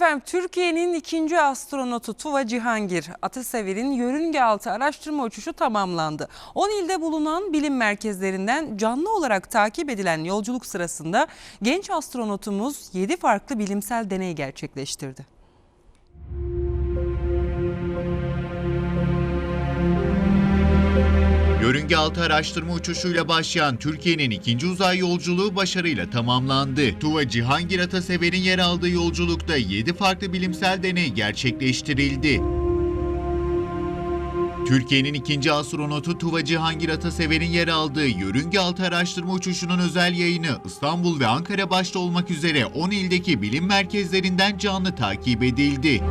Efendim Türkiye'nin ikinci astronotu Tuva Cihangir Atasever'in yörünge altı araştırma uçuşu tamamlandı. 10 ilde bulunan bilim merkezlerinden canlı olarak takip edilen yolculuk sırasında genç astronotumuz 7 farklı bilimsel deney gerçekleştirdi. Yörünge altı araştırma uçuşuyla başlayan Türkiye'nin ikinci uzay yolculuğu başarıyla tamamlandı. Tuva Cihangir Atasever'in yer aldığı yolculukta 7 farklı bilimsel deney gerçekleştirildi. Türkiye'nin ikinci astronotu Tuva Cihangir Atasever'in yer aldığı yörünge altı araştırma uçuşunun özel yayını İstanbul ve Ankara başta olmak üzere 10 ildeki bilim merkezlerinden canlı takip edildi.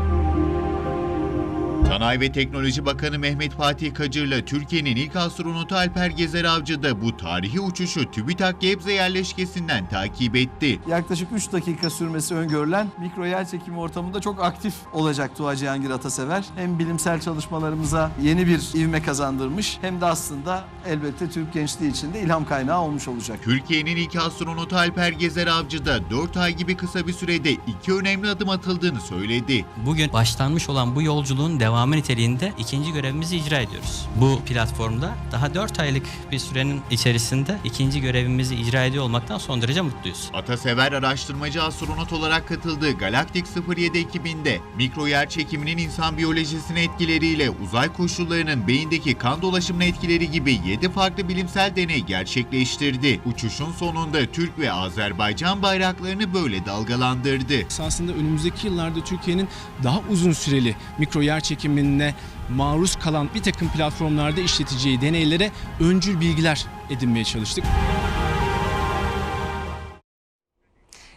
Sanayi ve Teknoloji Bakanı Mehmet Fatih Kacır'la Türkiye'nin ilk astronotu Alper Gezer Avcı da bu tarihi uçuşu TÜBİTAK Gebze yerleşkesinden takip etti. Yaklaşık 3 dakika sürmesi öngörülen mikro yer çekimi ortamında çok aktif olacak Tuğha Cihangir Atasever. Hem bilimsel çalışmalarımıza yeni bir ivme kazandırmış hem de aslında elbette Türk gençliği için de ilham kaynağı olmuş olacak. Türkiye'nin ilk astronotu Alper Gezer Avcı da 4 ay gibi kısa bir sürede iki önemli adım atıldığını söyledi. Bugün başlanmış olan bu yolculuğun devamı niteliğinde ikinci görevimizi icra ediyoruz. Bu platformda daha 4 aylık bir sürenin içerisinde ikinci görevimizi icra ediyor olmaktan son derece mutluyuz. Atasever araştırmacı astronot olarak katıldığı Galaktik 07 ekibinde mikro yer çekiminin insan biyolojisine etkileriyle uzay koşullarının beyindeki kan dolaşımına etkileri gibi 7 farklı bilimsel deney gerçekleştirdi. Uçuşun sonunda Türk ve Azerbaycan bayraklarını böyle dalgalandırdı. esasında önümüzdeki yıllarda Türkiye'nin daha uzun süreli mikro yer çekimine maruz kalan bir takım platformlarda işleteceği deneylere öncül bilgiler edinmeye çalıştık.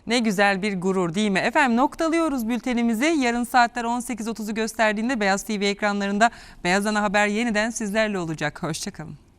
Ne güzel bir gurur değil mi? Efendim noktalıyoruz bültenimizi. Yarın saatler 18.30'u gösterdiğinde Beyaz TV ekranlarında Beyaz Ana Haber yeniden sizlerle olacak. Hoşçakalın.